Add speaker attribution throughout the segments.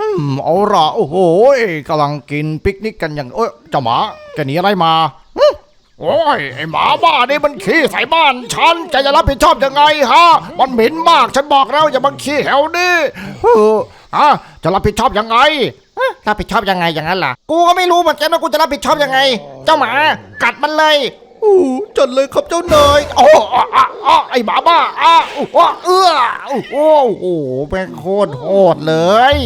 Speaker 1: อืมเอาละโอ้โหกำลังกินปิกนิกกันอย่างเอ้ยเจ้าหมาแกหนีอะไรมาหึโอ้ยไอหมาบ้านี่มันขี้ใส่บ้านฉันแกจะรับผิดชอบยังไงฮะ มันเหม็นมากฉันบอกแล้วอย่ามาขี้แถวนี้เออฮะจะรับผิดชอบยังไงรับผิดชอบยังไงอย่างนั้นล่ะ กูก็ไม่รู้เหมือนกันว่ากูจะรับผิดชอบยังไง เจ้าหมากัดมันเลย อู้จัดเลยครับเจ้านายโอ้อ้ออ้ออ้อไอหมาบ้าอ้าอู้อ้อเอื้อโอ้โหโอ้โหแม่งโคตรโหดเลย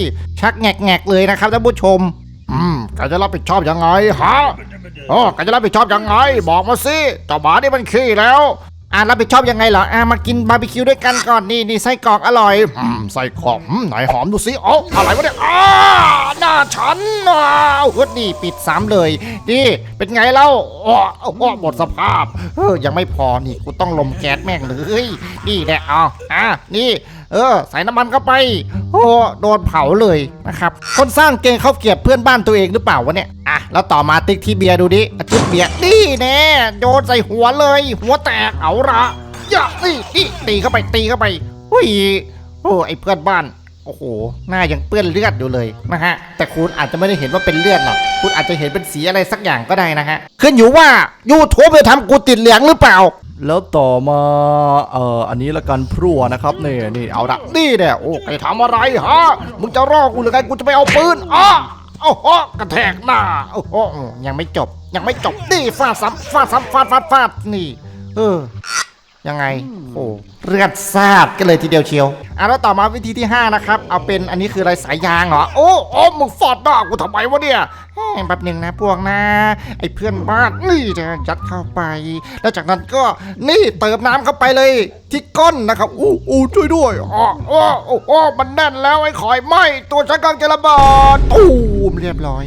Speaker 1: ชักแงกแงกเลยนะครับท่านผู้ชม อืมแกจะรับผิดชอบยังไงฮะอ๋อแกจะรับผิดชอบยังไง บอกมาสิต่อหมานี่มันขี้แล้ว อ่ารับผิดชอบยังไงเหรออ่ามากินบาร์บีคิวด้วยกันก่อนนี่นี่ไส้กรอกอร่อยอืมไส้กรอกอืมไหนหอมดูสิอ๋ออะไรวะเนี่ยอ้าหน้าฉันอ้าวเฮ้ยนี่ปิดซ้ำเลยนี่เป็นไงเล่าอ๋ออ๋อหมดสภาพเออยังไม่พอนี่กูต้องลมแก๊สแม่งเลยนี่แหละเอาอะนี่ เออ ใส่น้ำมันเข้าไป โอ้โดนเผาเลยนะครับ คนสร้างเกงเขาเกลียดเพื่อนบ้านตัวเองหรือเปล่าวะเนี่ย อะ แล้วต่อมาติ๊กที่เบียร์ดูดิจุดเบียร์นี่แน่โดนใส่หัวเลย หัวแตกเอาละอย่านี่นี่ตีเข้าไปตีเข้าไปอุ้ยโอ้ไอเพื่อนบ้านโอ้โห หน้ายังเปื้อนเลือดอยู่เลยนะฮะ แต่คุณอาจจะไม่ได้เห็นว่าเป็นเลือดหรอก คุณอาจจะเห็นเป็นสีอะไรสักอย่างก็ได้นะฮะ ขึ้นอยู่ว่ายูทูบจะทำกูติดเหลืองหรือเปล่า
Speaker 2: แล้วต่อมาเอ่ออันนี้ละกันพรั่วนะครับนี่นี่เอาละ
Speaker 1: นี่เนี่ยโอ้ไปทำอะไรฮะมึงจะรอกูหรือไงกูจะไปเอาปืนอ้าโอ้โหกระแทกหน้าโอ้โหยังไม่จบ ยังไม่จบนี่ฟาดซ้ำฟาดซ้ำฟาดฟาดฟาดนี่ เออ ยังไง โอ้เลือดสาดกันเลยทีเดียวเชียวอะแล้วต่อมาวิธีที่ 5 นะครับ เอาเป็นอันนี้คืออะไรสายยางเหรอ โอ้โอ้มึงฟาดหน้ากูทำไมวะเนี่ยแหมแป๊บหนึ่งนะพวกนะ ไอ้เพื่อนบ้านนี่จะยัดเข้าไป แล้วจากนั้นก็นี่เติมน้ำเข้าไปเลย ที่ก้นนะครับอู้อู้ช่วยด้วยอ๋อโอ้โอ้โอ้มันแน่นแล้วไอ้ขอยไหมตัวฉันกำลังจะระเบิดตูมเรียบร้อย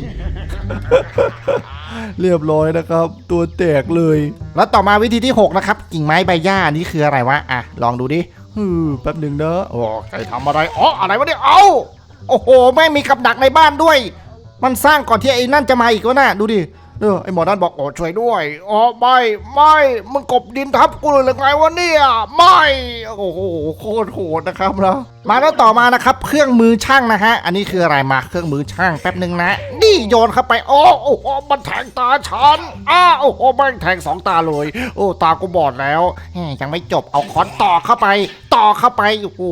Speaker 2: เรียบร้อยนะครับ ตัวแตกเลย
Speaker 1: แล้วต่อมาวิธีที่ 6 นะครับ กิ่งไม้ใบหญ้านี่คืออะไรวะ อะ ลองดูดิ
Speaker 2: ฮือแป๊บหนึ่งนะ
Speaker 1: โอ้ใครทำอะไรอ๋ออะไรวะเนี่ย เอ้าโอ้โหแม่งมีกับดักในบ้านด้วย มันสร้างก่อนที่ไอ้นั่นจะมาอีกวะน่ะดูดิ เออไอหมอนั่นบอกโอ้ช่วยด้วยอ๋อไม่ไม่มึงกบดินทับกูเลยหรือไงวะเนี่ยไม่โอ้โหโคตรโหดนะครับนะมาแล้วต่อมานะครับ เครื่องมือช่างนะฮะอันนี้คืออะไรมาเครื่องมือช่างแป๊บหนึ่งนะ นี่โยนเข้าไปโอ้โอ้โหมันแทงตาฉันอ้าโอ้โหแม่งแทงสองตาเลยโอ้ตากูบอดแล้วยังไม่จบเอาค้อนต่อเข้าไป ต่อเข้าไปโอ้โห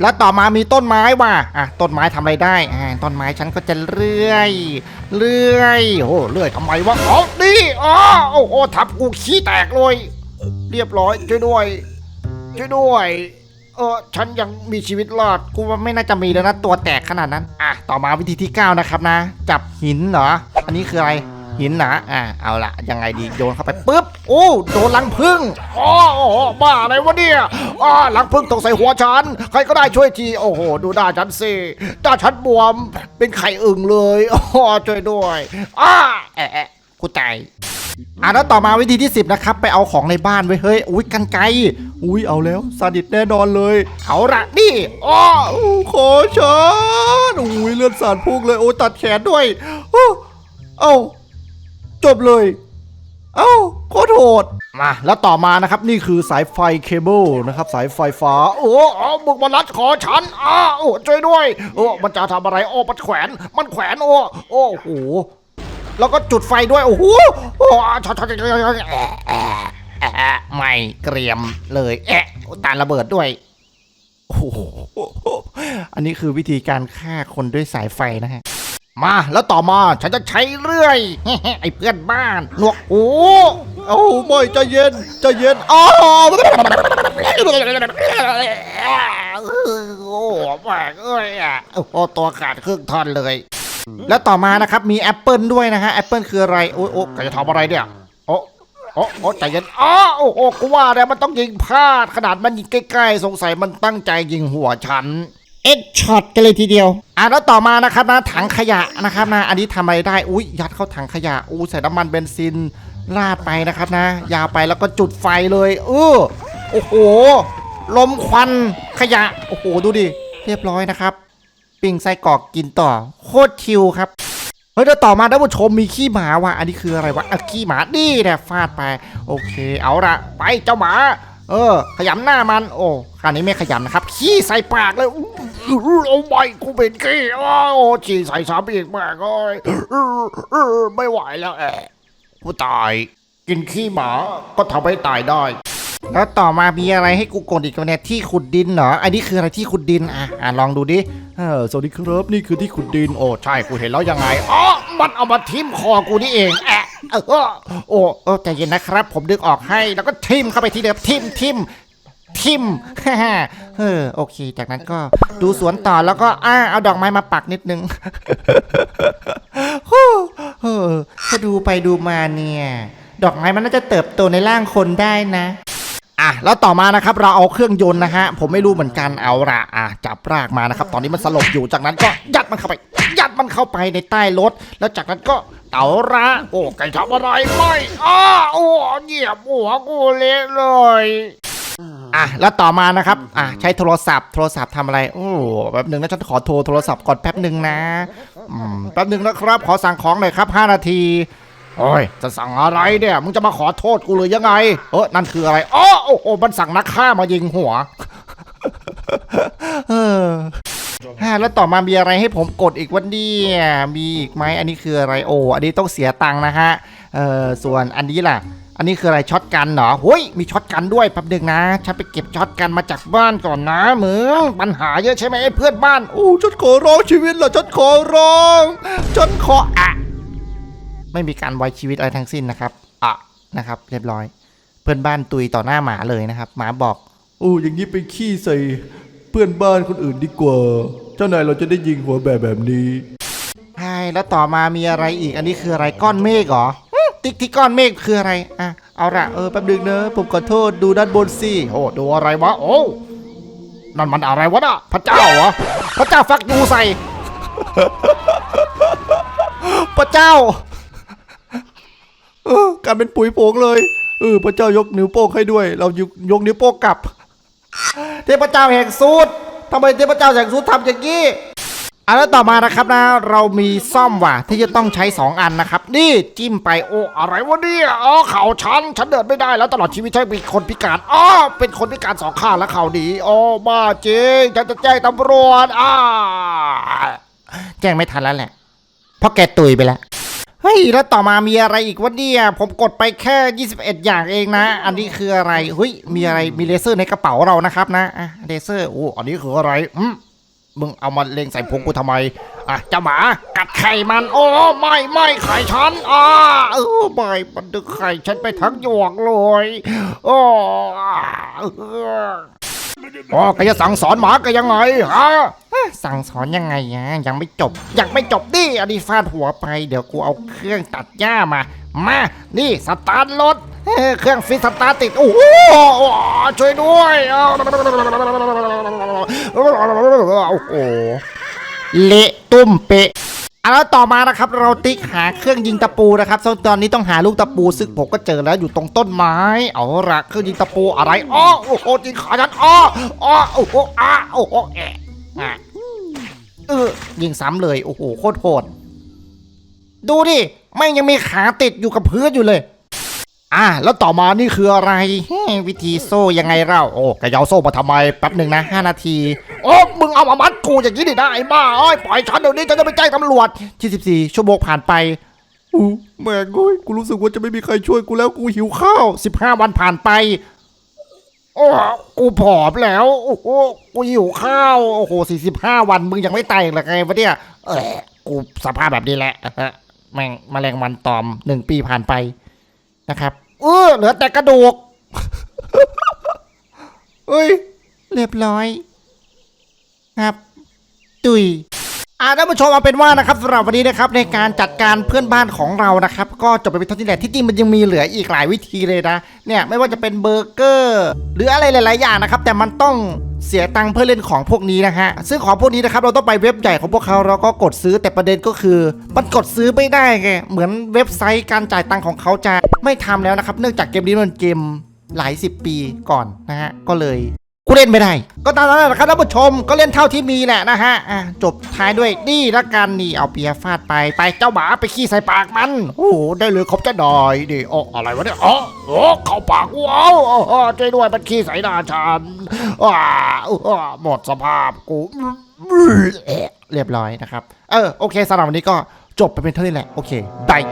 Speaker 1: แล้วต่อมามีต้นไม้ว่ะอะต้นไม้ทำอะไรได้อ่าต้นไม้ฉันก็จะเลื่อย เลื่อยโอ้เลื่อยทำไมวะอ๋อนี่อ๋อโอ้โหทับกูขี้แตกเลย เรียบร้อยช่วยด้วยช่วยด้วยเออฉันยังมีชีวิตรอดกูว่าไม่น่าจะมีแล้วนะตัวแตกขนาดนั้น อะต่อมาวิธีที่ 9 นะครับนะ จับหินเหรอ อันนี้คืออะไร หินนะอะเอาละยังไงดีโยนเข้าไปปุ๊บโอ้โดนลังพึ่งอ๋อบ้าอะไรวะเนี่ยอ๋อลังพึ่งตกใส่หัวฉัน ใครก็ได้ช่วยทีโอ้โห ดูหน้าฉันสิหน้าฉันบวมเป็นไข่อึ่งเลยอ๋อช่วยด้วยอ้าแอะกูตายอะแล้วต่อมาวิธีที่ 10 นะครับ ไปเอาของในบ้านไว้เฮ้ยอุ้ยกันไก
Speaker 2: อุ้ยเอาแล้วซาดิสแน่นอนเลย
Speaker 1: เอาละนี่อ้อ
Speaker 2: อขอฉันอุ้ยเลือดสาดพุ่งเลยโอ้ตัดแขนด้วยโอ้เอ้า จบเลย เอ้าโคตรโหด
Speaker 1: มาแล้วต่อมานะครับ
Speaker 2: นี่คือสายไฟเคเบิลนะครับสายไฟฟ้า
Speaker 1: โอ้เอามึงมารัดคอฉันอ้าโอ้ช่วยด้วยโอ้มันจะทำอะไรโอ้มันแขวนมันแขวนโอ้โอ้โหแล้วก็จุดไฟด้วยโอ้โหโอ้ช็อตช็อตช็อตช็อตแอะแอะแอะไม่เกรียมเลยแอะตาระเบิดด้วย
Speaker 2: โอ้โห
Speaker 1: อันนี้คือวิธีการฆ่าคนด้วยสายไฟนะฮะ มาแล้วต่อมาฉันจะใช้เรื่อย ไอ้เพื่อนบ้านหนวกหู
Speaker 2: เอ้าไม่ใจเย็นใจเย็นอ้าว
Speaker 1: โอ้แม่เอ้ยอะโอ้ตัวขาดครึ่งท่อนเลย แล้วต่อมานะครับมีแอปเปิลด้วยนะฮะแอปเปิลคืออะไรโอ้โอ้จะทำอะไรเนี่ยโอ้โอ้โอ้ใจเย็นอ้อโอ้โอ้กูว่าแล้วมันต้องยิงพลาดขนาดมันยิงใกล้ๆสงสัยมันตั้งใจยิงหัวฉัน เอ็ดช็อตกันเลยทีเดียว อะแล้วต่อมานะครับนะถังขยะนะครับนะอันนี้ทำอะไรได้อุ้ยยัดเข้าถังขยะอู้ใส่น้ำมันเบนซินราดไปนะครับนะ ยาวไปแล้วก็จุดไฟเลยเออโอ้โหลมควันขยะโอ้โหดูดิเรียบร้อยนะครับ ปิ้งไส้กรอกกินต่อ โคตรชิลครับเฮ้ยแล้วต่อมาท่านผู้ชมมีขี้หมาว่ะอันนี้คืออะไรวะอะขี้หมานี่แหละฟาดไป โอเค เอาละไปเจ้าหมา เออ ขยำหน้ามัน โอ้คราวนี้ไม่ขยำนะครับ ขี้ใส่ปากเลยโอ้ไม่กูเป็นขี้อ้าวขี้ใส่สามอีกมากเลยไม่ไหวแล้วแอะกูตาย กินขี้หมาก็ทำให้ตายได้ แล้วต่อมามีอะไรให้กูกดอีกเนี่ยที่ขุดดินเหรออันนี้คืออะไรที่ขุดดินอะอะลองดูดิเออสวัสดีครับนี่คือที่ขุดดินโอ้ใช่กูเห็นแล้วยังไงอ๋อมันเอามาทิ่มคอกูนี่เองแอะ เออโอ้เออใจเย็นนะครับ ผมดึงออกให้ แล้วก็ทิมเข้าไปที่เดิมทิมทิ่มทิมเออโอเค จากนั้นก็ดูสวนต่อแล้วก็อ่าเอาดอกไม้มาปักนิดนึง ฮู้เออถ้าดูไปดูมาเนี่ย ดอกไม้มันน่าจะเติบโตในร่างคนได้นะ อะแล้วต่อมานะครับ เราเอาเครื่องยนต์นะฮะ ผมไม่รู้เหมือนกันเอาละอะจับรากมานะครับ ตอนนี้มันสลบอยู่จากนั้นก็ยัดมันเข้าไป ยัดมันเข้าไปในใต้รถ แล้วจากนั้นก็ เต่าระโอ้ไก่ทำอะไรไม่อ้าโอ้เหยียบหัวกูเละเลยอะแล้วต่อมานะครับอะใช้โทรศัพท์โทรศัพท์ทำอะไรโอ้แป๊บหนึ่งนะฉันขอโทรโทรศัพท์ก่อนแป๊บหนึ่งนะอืมแป๊บหนึ่งนะครับ ขอสั่งของหน่อยครับ 5 นาทีโอ้ยจะสั่งอะไรเนี่ยมึงจะมาขอโทษกูเลยยังไง เออนั่นคืออะไรอ๋อโอ้โหมันสั่งนักฆ่ามายิงหัว เออ ฮะแล้วต่อมามีอะไรให้ผมกดอีกวันนี้มีอีกไหมอันนี้คืออะไรโอ้อันนี้ต้องเสียตังค์นะฮะเอ่อส่วนอันนี้ล่ะ อันนี้คืออะไรช็อตกันเหรอเฮ้ยมีช็อตกันด้วยแป๊บหนึงนะฉันไปเก็บช็อตกันมาจากบ้านก่อนนะเหมึงปัญหาเยอะใช่ไหมไอ้เพื่อนบ้าน
Speaker 2: โอ้ฉันขอร้องชีวิตเหรอฉันขอร้องฉันขอ
Speaker 1: อะไม่มีการไว้ชีวิตอะไรทั้งสิ้นนะครับอะนะครับเรียบร้อย เพื่อนบ้านตุยต่อหน้าหมาเลยนะครับ หมาบอก
Speaker 2: โอ้อย่างนี้ไปขี้ใส่ พื่อนบ้านคนอื่นดีกว่า เจ้านายเราจะได้ยิงหัวแบบแบบนี้
Speaker 1: ใช่แล้วต่อมามีอะไรอีกอันนี้คืออะไรก้อนเมฆเหรอติ๊กที่ก้อนเมฆคืออะไรอะเอาละเออแป๊บนึงนอะผมขอโทษดูด้านบนสิโอ้ดูอะไรวะโอ้นั่นมันอะไรวะน่ะพระเจ้าเหรอพระเจ้าฟักยูใส่ พระเจ้า
Speaker 2: เออกลายเป็นปุ๋ยโผงเลยเออพระเจ้ายกนิ้วโป้งให้ด้วย เรายกยกนิ้วโป้งกลับ
Speaker 1: เทพเจ้าแห่งสูตรทำไมเทพเจ้าแห่งสูตรทำอย่างนี้อันแล้วต่อมานะครับนะเรามีซ่อมว่ะที่จะต้องใช้ 2 อันนะครับ นี่จิ้มไปโอ้อะไรวะเนี่ยอ๋อเข่าฉันฉันเดินไม่ได้แล้วตลอดชีวิตฉันเป็นคนพิการอ๋อเป็นคนพิการสองข้างและเข่าดีอ๋อบ้าจริงฉันจะแจ้งตำรวจอ่าแจ้งไม่ทันแล้วแหละเพราะแกตุยไปแล้ว ฮ้ยแล้วต่อมามีอะไรอีกวะเนี่ย ผมกดไปแค่ 21 อย่างเองนะ อันนี้คืออะไรเฮ้ยมีอะไรมีเลเซอร์ในกระเป๋าเรานะครับนะอะเลเซอร์โอ้อันนี้คืออะไรอืมมึงเอามาเล็งใส่พุงกูทำไมอะเจ้าหมากัดไข่มัน โอ้ไม่ไม่ไข่ฉันอ่าเออไม่มันดึงไข่ฉันไปทั้งหยวกเลยโอ้อ่อออ๋อแกจะสั่งสอนหมาก็ยังไงฮะ สั่งสอนยังไงอะยังไม่จบ ยังไม่จบดิอันนี้ฟาดหัวไป เดี๋ยวกูเอาเครื่องตัดหญ้ามา มา นี่สตาร์ทรถเอ้อเครื่องฟิสตาร์ติด โอ้โหช่วยด้วยโอ้โหเละตุ้มเปะเอาแล้วต่อมานะครับเราติ๊กหาเครื่องยิงตะปูนะครับตอนนี้ต้องหาลูกตะปูซึ่งผมก็เจอแล้วอยู่ตรงต้นไม้ เอาละเครื่องยิงตะปูอะไรอ้อโอ้โหยิงขาฉันอ้ออ้อโอ้โหอ้าโอ้โหแอะอะ เออยิงซ้ำเลย โอ้โห โคตรโหด ดูดิแม่งยังมีขาติดอยู่กับพื้นอยู่เลย อะแล้วต่อมานี่คืออะไรเฮ้วิธีโซ่ยังไงเล่าโอ้แกยาวโซ่มาทำไมแป๊บหนึ่งนะ5นาที โอ้มึงเอามามัดกูอย่างนี้ดิได้บ้าเอ้ยปล่อยฉันเดี๋ยวนี้ฉันจะไปแจ้งตำรวจ24ชั่วโมงผ่านไป
Speaker 2: อู้แม่งเอ้ยกูรู้สึกว่าจะไม่มีใครช่วยกูแล้วกูหิวข้าว
Speaker 1: 15 วันผ่านไป โอ้กูผอมแล้ว โอ้โหกูหิวข้าว โอ้โห45วันมึงยังไม่ตายหรือไงวะเนี่ย เออกูสภาพแบบนี้แหละแม่งแมลงวันตอมหนึ่งปีผ่านไปนะครับ เออเหลือแต่กระดูก
Speaker 2: เอ้ย
Speaker 1: เรียบร้อย ครับ ตุย อ่าท่านผู้ชมเอาเป็นว่านะครับสำหรับวันนี้นะครับในการจัดการเพื่อนบ้านของเรานะครับ ก็จบไปเป็นเท่าที่แหละที่จริงมันยังมีเหลืออีกหลายวิธีเลยนะเนี่ยไม่ว่าจะเป็นเบอร์เกอร์ หรืออะไรหลาย ๆ อย่างนะครับ แต่มันต้องเสียตังค์เพื่อเล่นของพวกนี้นะฮะซึ่งของพวกนี้นะครับเราต้องไปเว็บใหญ่ของพวกเขาเราก็กดซื้อแต่ประเด็นก็คือ มันกดซื้อไม่ได้ไงเหมือนเว็บไซต์การจ่ายตังค์ของเขาจะไม่ทำแล้วนะครับ เนื่องจากเกมนี้มันเกมหลายสิบปีก่อนนะฮะก็เลย
Speaker 2: กูเล่นไม่ได้ ก็ตามนั้นแหละครับท่านผู้ชมก็เล่นเท่าที่มีแหละนะฮะอะจบท้ายด้วยนี่ละกันนี่เอาเปียฟาดไปไปเจ้าหมาไปขี้ใส่ปากมัน
Speaker 1: โอ้โหได้เลยขอบใจหน่อยดิโอ้อะไรวะเนี่ยอ๋อโอ้เข้าปากว้าวอ๋อช่วยด้วยมันขี้ใส่หน้าฉันว้าอ้าหมดสภาพกู
Speaker 2: เรียบร้อยนะครับ เออโอเคสำหรับวันนี้ก็จบไปเป็นเท่านี้แหละโอเคบาย